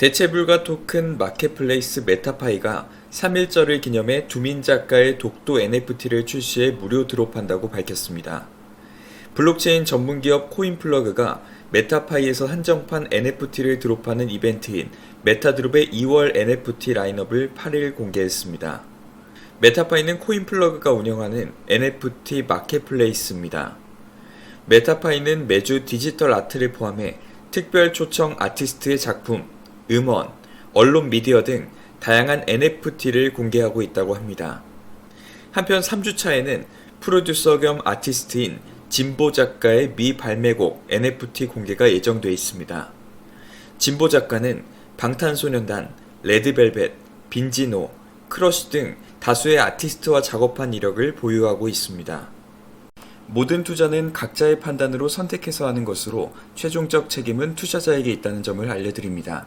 대체불가 토큰 마켓플레이스 메타파이가 3일절을 기념해 두민 작가의 독도 NFT를 출시해 무료 드롭한다고 밝혔습니다. 블록체인 전문기업 코인플러그가 메타파이에서 한정판 NFT를 드롭하는 이벤트인 메타드롭의 2월 NFT 라인업을 8일 공개했습니다. 메타파이는 코인플러그가 운영하는 NFT 마켓플레이스입니다. 메타파이는 매주 디지털 아트를 포함해 특별 초청 아티스트의 작품, 음원, 언론 미디어 등 다양한 NFT를 공개하고 있다고 합니다. 한편 3주차에는 프로듀서 겸 아티스트인 진보 작가의 미 발매곡 NFT 공개가 예정돼 있습니다. 진보 작가는 방탄소년단, 레드벨벳, 빈지노, 크러쉬 등 다수의 아티스트와 작업한 이력을 보유하고 있습니다. 모든 투자는 각자의 판단으로 선택해서 하는 것으로 최종적 책임은 투자자에게 있다는 점을 알려드립니다.